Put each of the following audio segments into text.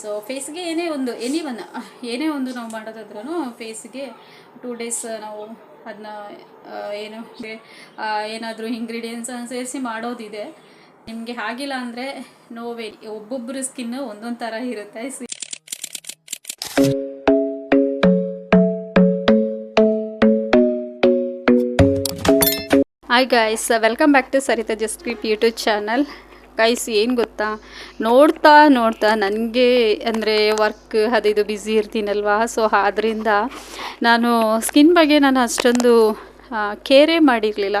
So ಫೇಸ್ಗೆ ಏನೇ ಒಂದು any one ಏನೇ ಒಂದು ನಾವು ಮಾಡೋದಾದ್ರೂ ಫೇಸ್ಗೆ ಟೂ ಡೇಸ್ ನಾವು ಅದನ್ನ ಏನು ಏನಾದರೂ ಇಂಗ್ರೀಡಿಯೆಂಟ್ಸ್ ಸೇರಿಸಿ ಮಾಡೋದಿದೆ. ನಿಮಗೆ ಆಗಿಲ್ಲ ಅಂದರೆ ನೋವೇ ಒಬ್ಬೊಬ್ಬರು ಸ್ಕಿನ್ ಒಂದೊಂದು ಥರ ಇರುತ್ತೆ. Hi guys welcome back to Sarita ಜಸ್ಕ್ರಿಪ್ YouTube channel guys ಏನು ಗೊತ್ತಾ? ನೋಡ್ತಾ ನೋಡ್ತಾ ನನಗೆ ಅಂದರೆ ವರ್ಕ್ ಅದಿದು ಬ್ಯುಸಿ ಇರ್ತೀನಲ್ವಾ? ಸೊ ಆದ್ದರಿಂದ ನಾನು ಸ್ಕಿನ್ ಬಗ್ಗೆ ನಾನು ಅಷ್ಟೊಂದು ಕೇರೇ ಮಾಡಿರಲಿಲ್ಲ.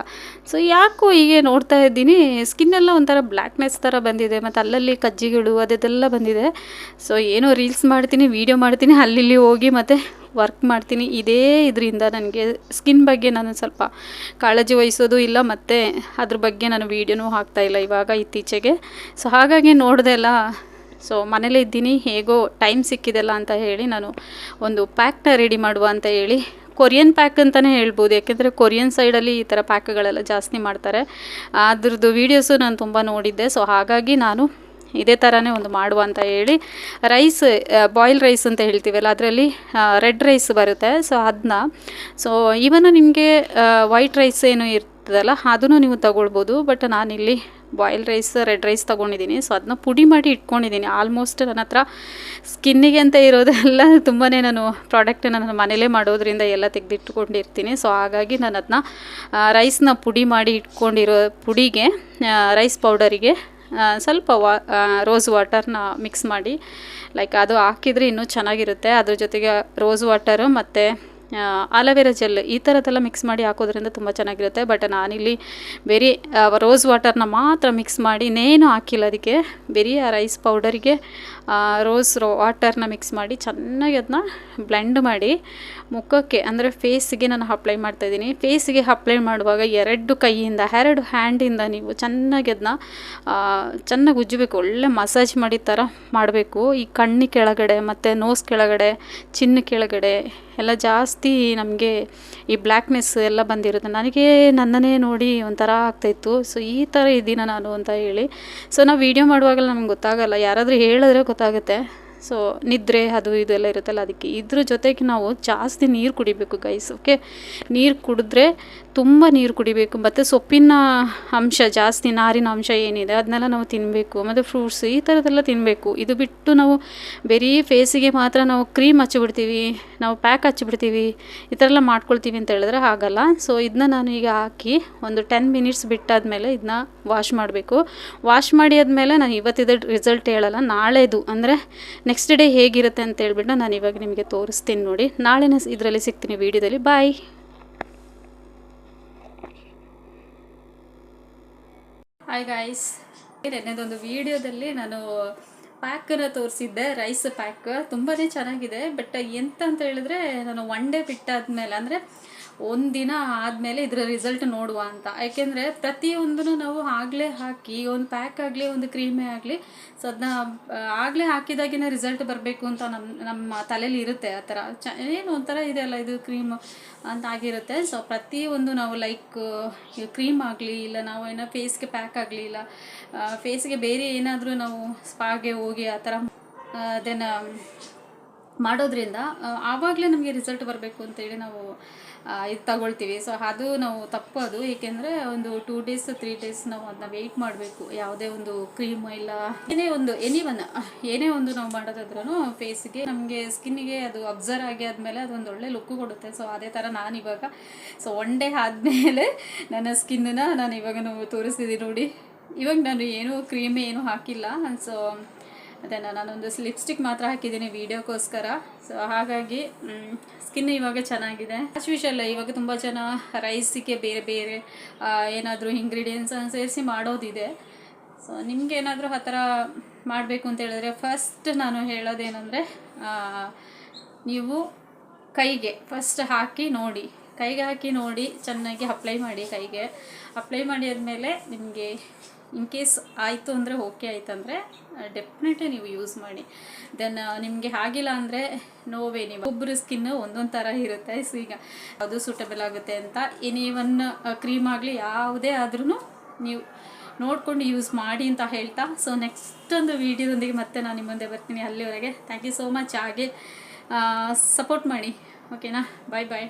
ಸೊ ಯಾಕೋ ಹೀಗೆ ನೋಡ್ತಾ ಇದ್ದೀನಿ. ಸ್ಕಿನ್ನೆಲ್ಲ ಒಂಥರ ಬ್ಲ್ಯಾಕ್ನೆಸ್ ಥರ ಬಂದಿದೆ. ಮತ್ತು ಅಲ್ಲಲ್ಲಿ ಕಜ್ಜಿಗಳು ಅದೆಲ್ಲ ಬಂದಿದೆ. ಸೊ ಏನೋ ರೀಲ್ಸ್ ಮಾಡ್ತೀನಿ ವೀಡಿಯೋ ಮಾಡ್ತೀನಿ ಅಲ್ಲಿ ಹೋಗಿ ಮತ್ತು ವರ್ಕ್ ಮಾಡ್ತೀನಿ. ಇದೇ ಇದರಿಂದ ನನಗೆ ಸ್ಕಿನ್ ಬಗ್ಗೆ ನಾನು ಸ್ವಲ್ಪ ಕಾಳಜಿ ವಹಿಸೋದು ಇಲ್ಲ, ಮತ್ತು ಅದ್ರ ಬಗ್ಗೆ ನಾನು ವೀಡಿಯೋನೂ ಹಾಕ್ತಾಯಿಲ್ಲ ಇವಾಗ ಇತ್ತೀಚೆಗೆ. ಸೊ ಹಾಗಾಗಿ ನೋಡಿದೆ ಅಲ್ಲ. ಸೊ ಮನೇಲೇ ಇದ್ದೀನಿ. ಹೇಗೋ ಟೈಮ್ ಸಿಕ್ಕಿದೆಲ್ಲ ಅಂತ ಹೇಳಿ ನಾನು ಒಂದು ಪ್ಯಾಕ್ನ ರೆಡಿ ಮಾಡುವ ಅಂತ ಹೇಳಿ ಕೊರಿಯನ್ ಪ್ಯಾಕ್ ಅಂತಲೇ ಹೇಳ್ಬೋದು. ಯಾಕೆಂದರೆ ಕೊರಿಯನ್ ಸೈಡಲ್ಲಿ ಈ ಥರ ಪ್ಯಾಕ್ಗಳೆಲ್ಲ ಜಾಸ್ತಿ ಮಾಡ್ತಾರೆ. ಅದ್ರದ್ದು ವೀಡಿಯೋಸು ನಾನು ತುಂಬ ನೋಡಿದ್ದೆ. ಸೊ ಹಾಗಾಗಿ ನಾನು ಇದೇ ಥರನೇ ಒಂದು ಮಾಡುವ ಅಂತ ಹೇಳಿ ರೈಸ್ ಬಾಯ್ಲ್ ರೈಸ್ ಅಂತ ಹೇಳ್ತೀವಲ್ಲ, ಅದರಲ್ಲಿ ರೆಡ್ ರೈಸ್ ಬರುತ್ತೆ. ಸೊ ಅದನ್ನ ಸೊ ಇವನ್ ನಿಮಗೆ ವೈಟ್ ರೈಸ್ ಏನು ಇರ್ತದಲ್ಲ, ಅದನ್ನು ನೀವು ತಗೊಳ್ಬೋದು. ಬಟ್ ನಾನಿಲ್ಲಿ ಬಾಯ್ಲ್ ರೈಸ್ ರೆಡ್ ರೈಸ್ ತೊಗೊಂಡಿದ್ದೀನಿ. ಸೊ ಅದನ್ನ ಪುಡಿ ಮಾಡಿ ಇಟ್ಕೊಂಡಿದ್ದೀನಿ. ಆಲ್ಮೋಸ್ಟ್ ನನ್ನ ಹತ್ರ ಸ್ಕಿನ್ನಿಗೆ ಅಂತ ಇರೋದೆಲ್ಲ ತುಂಬಾ ನಾನು ಪ್ರಾಡಕ್ಟ್ ನನ್ನ ಮನೇಲೇ ಮಾಡೋದ್ರಿಂದ ಎಲ್ಲ ತೆಗೆದಿಟ್ಕೊಂಡಿರ್ತೀನಿ. ಸೊ ಹಾಗಾಗಿ ನಾನು ಅದನ್ನ ರೈಸ್ನ ಪುಡಿ ಮಾಡಿ ಇಟ್ಕೊಂಡಿರೋ ಪುಡಿಗೆ ರೈಸ್ ಪೌಡರಿಗೆ ಸ್ವಲ್ಪ ವಾ ರೋಸ್ ವಾಟರ್ನ ಮಿಕ್ಸ್ ಮಾಡಿ ಲೈಕ್ ಅದು ಹಾಕಿದರೆ ಇನ್ನೂ ಚೆನ್ನಾಗಿರುತ್ತೆ. ಅದ್ರ ಜೊತೆಗೆ ರೋಸ್ ವಾಟರು ಮತ್ತು ಆಲೋವೆರಾ ಜೆಲ್ ಈ ಥರದ್ದೆಲ್ಲ ಮಿಕ್ಸ್ ಮಾಡಿ ಹಾಕೋದ್ರಿಂದ ತುಂಬ ಚೆನ್ನಾಗಿರುತ್ತೆ. ಬಟ್ ನಾನಿಲ್ಲಿ ಬೇರೆ ರೋಸ್ ವಾಟರ್ನ ಮಾತ್ರ ಮಿಕ್ಸ್ ಮಾಡಿ ಇನ್ನೇನು ಹಾಕಿಲ್ಲ. ಅದಕ್ಕೆ ಬರೀ ರೈಸ್ ಪೌಡರಿಗೆ ರೋಸ್ ರೋ ವಾಟರ್ನ ಮಿಕ್ಸ್ ಮಾಡಿ ಚೆನ್ನಾಗಿ ಅದನ್ನ ಬ್ಲೆಂಡ್ ಮಾಡಿ ಮುಖಕ್ಕೆ, ಅಂದರೆ ಫೇಸ್ಗೆ ನಾನು ಅಪ್ಲೈ ಮಾಡ್ತಾಯಿದ್ದೀನಿ ಫೇಸ್ಗೆ ಅಪ್ಲೈ ಮಾಡುವಾಗ ಎರಡು ಕೈಯಿಂದ, ಎರಡು ಹ್ಯಾಂಡಿಂದ ನೀವು ಚೆನ್ನಾಗಿ ಅದನ್ನ ಚೆನ್ನಾಗಿ ಉಜ್ಜಬೇಕು. ಒಳ್ಳೆ ಮಸಾಜ್ ಮಾಡಿ ಥರ ಮಾಡಬೇಕು. ಈ ಕಣ್ಣಿ ಕೆಳಗಡೆ ಮತ್ತು ನೋಸ್ ಕೆಳಗಡೆ ಚಿನ್ನ ಕೆಳಗಡೆ ಎಲ್ಲ ಜಾಸ್ತಿ ನಮಗೆ ಈ ಬ್ಲ್ಯಾಕ್ನೆಸ್ ಎಲ್ಲ ಬಂದಿರುತ್ತೆ. ನನಗೆ ನನ್ನನ್ನೇ ನೋಡಿ ಒಂಥರ ಆಗ್ತಾಯಿತ್ತು ಸೊ ಈ ಥರ ಇದ್ದೀನ ನಾನು ಅಂತ ಹೇಳಿ. ಸೊ ನಾವು ವೀಡಿಯೋ ಮಾಡುವಾಗಲ್ಲ ನಮ್ಗೆ ಗೊತ್ತಾಗಲ್ಲ. ಯಾರಾದರೂ ಹೇಳಿದ್ರೆ ಗೊತ್ತಾಗುತ್ತೆ. ಸೊ ನಿದ್ರೆ ಅದು ಇದೆಲ್ಲ ಇರುತ್ತಲ್ಲ, ಅದಕ್ಕೆ ಇದ್ರ ಜೊತೆಗೆ ನಾವು ಜಾಸ್ತಿ ನೀರು ಕುಡಿಬೇಕು ಗೈಸ್ ಓಕೆ ನೀರು ಕುಡಿದ್ರೆ ತುಂಬ ನೀರು ಕುಡಿಬೇಕು, ಮತ್ತು ಸೊಪ್ಪಿನ ಅಂಶ, ಜಾಸ್ತಿ ನಾರಿನ ಅಂಶ ಏನಿದೆ, ಅದನ್ನೆಲ್ಲ ನಾವು ತಿನ್ನಬೇಕು ಮತ್ತು ಫ್ರೂಟ್ಸ್ ಈ ಥರದ್ದೆಲ್ಲ ತಿನ್ನಬೇಕು ಇದು ಬಿಟ್ಟು ನಾವು ಬರೀ ಫೇಸಿಗೆ ಮಾತ್ರ ನಾವು ಕ್ರೀಮ್ ಹಚ್ಚಿಬಿಡ್ತೀವಿ ನಾವು ಪ್ಯಾಕ್ ಹಚ್ಚಿಬಿಡ್ತೀವಿ, ಈ ಥರ ಎಲ್ಲ ಮಾಡ್ಕೊಳ್ತೀವಿ ಅಂತ ಹೇಳಿದ್ರೆ ಆಗಲ್ಲ ಸೊ ಇದನ್ನ ನಾನು ಈಗ ಹಾಕಿ ಒಂದು ಟೆನ್ ಮಿನಿಟ್ಸ್ ಬಿಟ್ಟಾದಮೇಲೆ ಇದನ್ನ ವಾಶ್ ಮಾಡಬೇಕು. ವಾಶ್ ಮಾಡಿ ಆದಮೇಲೆ ನಾನು ಇವತ್ತಿದ ರಿಸಲ್ಟ್ ಹೇಳಲ್ಲ, ನಾಳೆದು. ಅಂದರೆ ನೆಕ್ಸ್ಟ್ ಡೇ ಹೇಗಿರುತ್ತೆ ಅಂತ ಹೇಳ್ಬಿಟ್ಟು ನಾನು ಇವಾಗ ನಿಮಗೆ ತೋರಿಸ್ತೀನಿ ನೋಡಿ. ನಾಳೆನೇ ಇದರಲ್ಲಿ ಸಿಗ್ತೀನಿ ವೀಡಿಯೋದಲ್ಲಿ ಬಾಯ್ ಹಾಯ್ ಗಾಯ್ಸ್ ನೆನ್ನೆದೊಂದು ವೀಡಿಯೋದಲ್ಲಿ ನಾನು ಪ್ಯಾಕನ್ನು ತೋರಿಸಿದ್ದೆ, ರೈಸ್ ಪ್ಯಾಕ್. ತುಂಬಾ ಚೆನ್ನಾಗಿದೆ, ಬಟ್ ಎಂತ ಅಂತ ಹೇಳಿದ್ರೆ, ನಾನು ಒನ್ ಡೇ ಬಿಟ್ಟಾದ್ಮೇಲೆ, ಅಂದರೆ ಒಂದು ದಿನ ಆದಮೇಲೆ ಇದರ ರಿಸಲ್ಟ್ ನೋಡುವ ಅಂತ. ಯಾಕೆಂದರೆ ಪ್ರತಿಯೊಂದನ್ನು ನಾವು ಆಗಲೇ ಹಾಕಿ, ಒಂದು ಪ್ಯಾಕ್ ಆಗಲಿ, ಒಂದು ಕ್ರೀಮೇ ಆಗಲಿ, ಸೊ ಅದನ್ನ ಆಗಲೇ ಹಾಕಿದಾಗಿನ ರಿಸಲ್ಟ್ ಬರಬೇಕು ಅಂತ ನಮ್ಮ ನಮ್ಮ ತಲೆಯಲ್ಲಿ ಇರುತ್ತೆ ಆ ಥರ. ಚ, ಏನು ಒಂಥರ ಇದೆ ಅಲ್ಲ ಇದು ಕ್ರೀಮ್ ಅಂತ ಆಗಿರುತ್ತೆ. ಸೊ ಪ್ರತಿಯೊಂದು ನಾವು ಲೈಕ್ ಕ್ರೀಮ್ ಆಗಲಿ, ಇಲ್ಲ ನಾವು ಏನೋ ಫೇಸ್ಗೆ ಪ್ಯಾಕ್ ಆಗಲಿ, ಇಲ್ಲ ಫೇಸ್ಗೆ ಬೇರೆ ಏನಾದರೂ ನಾವು ಸ್ಪಾಗೆ ಹೋಗಿ ಆ ಥರ ಅದನ್ನು ಮಾಡೋದ್ರಿಂದ ಆವಾಗಲೇ ನಮಗೆ ರಿಸಲ್ಟ್ ಬರಬೇಕು ಅಂತೇಳಿ ನಾವು ಇದು ತಗೊಳ್ತೀವಿ. ಸೊ ಅದು ನಾವು ತಪ್ಪೋದು. ಏಕೆಂದರೆ ಒಂದು ಟೂ ಡೇಸ್ ತ್ರೀ ಡೇಸ್ ನಾವು ಅದನ್ನ ವೆಯ್ಟ್ ಮಾಡಬೇಕು. ಯಾವುದೇ ಒಂದು ಕ್ರೀಮ್ ಇಲ್ಲ. ಏನೇ ಒಂದು ಎನಿ ಒನ್ ಏನೇ ಒಂದು ನಾವು ಮಾಡೋದಾದ್ರೂ ಫೇಸ್ಗೆ ನಮಗೆ ಸ್ಕಿನ್ನಿಗೆ ಅದು ಅಬ್ಸರ್ವ್ ಆಗಿ ಆದಮೇಲೆ ಅದೊಂದು ಒಳ್ಳೆ ಲುಕ್ಕು ಕೊಡುತ್ತೆ. ಸೊ ಅದೇ ಥರ ನಾನು ಇವಾಗ. ಸೊ ಒನ್ ಡೇ ಆದಮೇಲೆ ನನ್ನ ಸ್ಕಿನ್ನನ್ನು ನಾನು ಇವಾಗ ನಾವು ತೋರಿಸ್ತಿದ್ದೀನಿ ನೋಡಿ. ಇವಾಗ ನಾನು ಏನೂ ಕ್ರೀಮ್ ಏನೂ ಹಾಕಿಲ್ಲ. ಸೊ ಅದನ್ನು ನಾನೊಂದು ಲಿಪ್ಸ್ಟಿಕ್ ಮಾತ್ರ ಹಾಕಿದ್ದೀನಿ ವೀಡಿಯೋಕ್ಕೋಸ್ಕರ ಸೊ ಹಾಗಾಗಿ ಸ್ಕಿನ್ ಇವಾಗ ಚೆನ್ನಾಗಿದೆ. ಆಸ್ ಯೂಶಲ್ ಇವಾಗ ತುಂಬ ಜನ ರೈಸಿಗೆ ಬೇರೆ ಬೇರೆ ಏನಾದರೂ ಇಂಗ್ರೀಡಿಯೆಂಟ್ಸ್ ಸೇರಿಸಿ ಮಾಡೋದಿದೆ. ಸೊ ನಿಮ್ಗೆ ಏನಾದರೂ ಆ ಥರ ಮಾಡಬೇಕು ಅಂತ ಹೇಳಿದ್ರೆ ಫಸ್ಟ್ ನಾನು ಹೇಳೋದೇನೆಂದರೆ ನೀವು ಕೈಗೆ ಫಸ್ಟ್ ಹಾಕಿ ನೋಡಿ. ಕೈಗೆ ಹಾಕಿ ನೋಡಿ, ಚೆನ್ನಾಗಿ ಅಪ್ಲೈ ಮಾಡಿ ಕೈಗೆ. ಅಪ್ಲೈ ಮಾಡಿ ಆದಮೇಲೆ ನಿಮಗೆ ಇನ್ ಕೇಸ್ ಆಯಿತು ಅಂದರೆ ಓಕೆ ಆಯ್ತು ಅಂದರೆ ಡೆಫಿನೆಟ್ಲಿ ನೀವು ಯೂಸ್ ಮಾಡಿ. ದೆನ್ ನಿಮಗೆ ಆಗಿಲ್ಲ ಅಂದರೆ ನೋವೇ ನೀವು. ಒಬ್ಬರು ಸ್ಕಿನ್ನು ಒಂದೊಂದು ಥರ ಇರುತ್ತೆ. ಸೊ ಈಗ ಅದು ಸೂಟಬಲ್ ಆಗುತ್ತೆ ಅಂತ ಎನಿ ಒನ್ ಕ್ರೀಮ್ ಆಗಲಿ ಯಾವುದೇ ಆದ್ರೂ ನೀವು ನೋಡಿಕೊಂಡು ಯೂಸ್ ಮಾಡಿ ಅಂತ ಹೇಳ್ತಾ. ಸೊ ನೆಕ್ಸ್ಟ್ ಒಂದು ವೀಡಿಯೋದೊಂದಿಗೆ ಮತ್ತೆ ನಾನು ನಿಮ್ಮ ಮುಂದೆ ಬರ್ತೀನಿ ಅಲ್ಲಿವರೆಗೆ. ಥ್ಯಾಂಕ್ ಯು ಸೋ ಮಚ್ ಹಾಗೆ ಸಪೋರ್ಟ್ ಮಾಡಿ. ಓಕೆನಾ ಬಾಯ್ ಬಾಯ್